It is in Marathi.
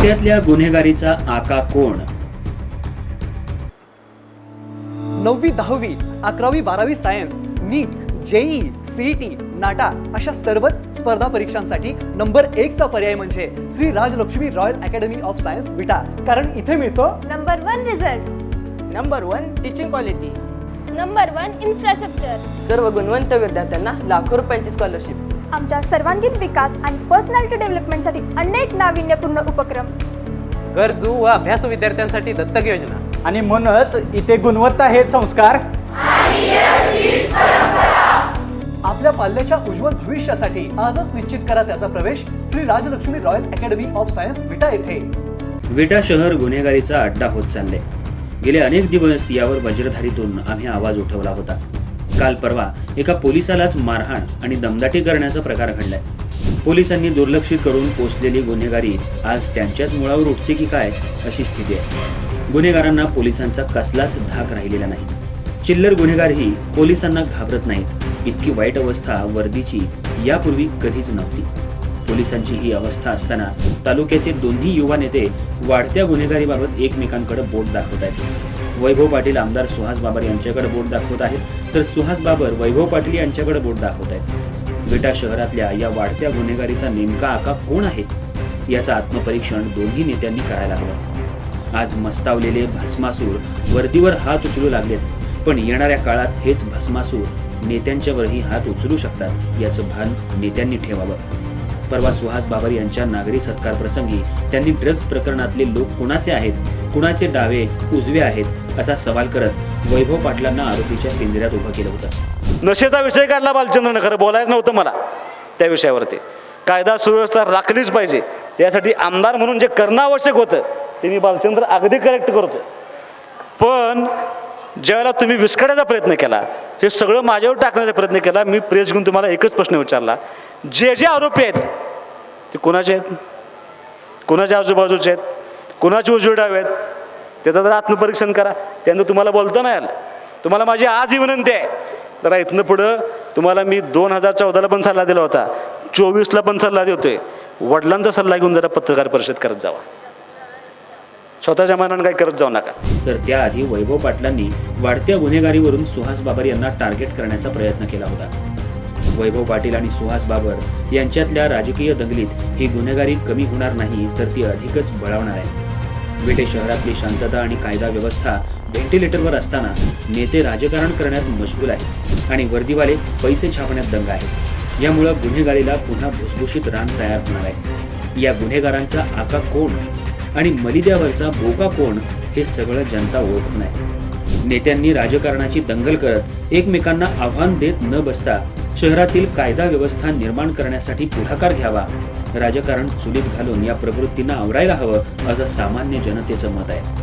विट्यातल्या गुन्हेगारीचा आका कोण? नववी दहावी अकरावी बारावी science NEET JEE CET NATA अशा सर्वच स्पर्धा परीक्षांसाठी नंबर एकचा पर्याय म्हणजे Shri Rajalakshmi royal academy of science Vita. कारण इथे मिळतो number one result. Number one teaching quality number one infrastructure सर्व गुणवंत विद्यार्थ्यांना लाखो रुपयांची स्कॉलरशिप आमच्या सर्वांगीण विकास आणि पर्सनॅलिटी डेव्हलपमेंटसाठी अनेक नाविन्यपूर्ण उपक्रम. गरजू व अभ्यासू विद्यार्थ्यांसाठी दत्तक योजना. आणि म्हणूनच इथे गुणवत्ता हे संस्कार. आपल्या पाल्याच्या उज्ज्वल भविष्यासाठी आजच निश्चित करा त्याचा प्रवेश Shri Rajalakshmi royal academy of science Vita येथे. विटा शहर गुन्हेगारीचा अड्डा होत चालले. गेले अनेक दिवस यावर वज्रधारीतून आम्ही आवाज उठवला होता. काल परवा एका पोलिसालाच मारहाण आणि दमदाटी करण्याचा प्रकार घडलाय. पोलिसांनी दुर्लक्षित करून पोचलेली गुन्हेगारी आज त्यांच्याच मुळावर उठते की काय अशी स्थिती आहे. गुन्हेगारांना पोलिसांचा कसलाच धाक राहिलेला नाही. चिल्लर गुन्हेगारही पोलिसांना घाबरत नाहीत. इतकी वाईट अवस्था वर्दीची यापूर्वी कधीच नव्हती. पोलिसांची ही अवस्था असताना तालुक्याचे दोन्ही युवा नेते वाढत्या गुन्हेगारीबाबत एकमेकांकडे बोट दाखवत आहेत वैभव पाटील आमदार सुहास बाबर यांच्याकडे बोट दाखवत आहेत. तर सुहास बाबर वैभव पाटील यांच्याकडे बोट दाखवत आहेत. बेटा शहरातल्या या वाढत्या गुन्हेगारीचा नेमका आका कोण आहे? याचं आत्मपरीक्षण दोन्ही नेत्यांनी करायला हवं. आज मस्तावलेले भस्मासूर वर्दीवर हात उचलू लागलेत. पण येणाऱ्या काळात हेच भस्मासूर नेत्यांच्यावरही हात उचलू शकतात याचं भान नेत्यांनी ठेवावं. परवा सुहास बाबर यांच्या नागरी सत्कार प्रसंगी त्यांनी ड्रग्ज प्रकरणातले लोक कोणाचे आहेत? कुणाचे डावे उजवे आहेत असा सवाल करत वैभव पाटलांना आरोपीच्या पिंजऱ्यात उभं केलं होतं. नशेचा विषय काढला बालचंद्रनं खरं बोलायचं नव्हतं मला त्या विषयावरती. कायदा सुव्यवस्था राखलीच पाहिजे. त्यासाठी आमदार म्हणून जे करणं आवश्यक होतं ते मी बालचंद्र अगदी करेक्ट करतो. पण ज्यावेळेला तुम्ही विस्कटायचा प्रयत्न केला हे सगळं माझ्यावर टाकण्याचा प्रयत्न केला मी प्रेस घेऊन तुम्हाला एकच प्रश्न विचारला. जे जे आरोपी आहेत ते कोणाचे आहेत? कोणाच्या आजूबाजूचे आहेत? कुणाचे उजवे डावे आहेत? त्याचं जरा आत्मपरीक्षण करा. त्यानं तुम्हाला बोलता नाही आलं. तुम्हाला माझी आज ही विनंती आहे. जरा इथनं पुढं तुम्हाला मी दोन हजार चौदाला पण सल्ला दिला होता. चोवीसला पण सल्ला देतोय. वडिलांचा सल्ला घेऊन जरा पत्रकार परिषद करत जावा. स्वतःच्या मनानं काही करत जाऊ नका. तर त्याआधी वैभव पाटलांनी वाढत्या गुन्हेगारीवरून सुहास बाबर यांना टार्गेट करण्याचा प्रयत्न केला होता. वैभव पाटील आणि सुहास बाबर यांच्यातल्या राजकीय दंगलीत ही गुन्हेगारी कमी होणार नाही तर ती अधिकच बळावणार आहे. विटे शहरातली शांतता आणि कायदा व्यवस्था व्हेंटिलेटरवर असताना नेते राजकारण करण्यात मशगूल आहेत आणि वर्दीवाले पैसे छापण्यात दंग आहेत. यामुळं गुन्हेगारीला पुन्हा भुसभुशीत रान तयार होणार आहे. या गुन्हेगारांचा आका कोण आणि मलिद्यावरचा बोका कोण हे सगळं जनता ओळखून आहे. नेत्यांनी राजकारणाची दंगल करत एकमेकांना आव्हान देत न बसता शहरातील कायदा व्यवस्था निर्माण करण्यासाठी पुढाकार घ्यावा. राजकारण चुलीत घालून या प्रवृत्तींना आवरायला हवं असं सामान्य जनतेचं मत आहे.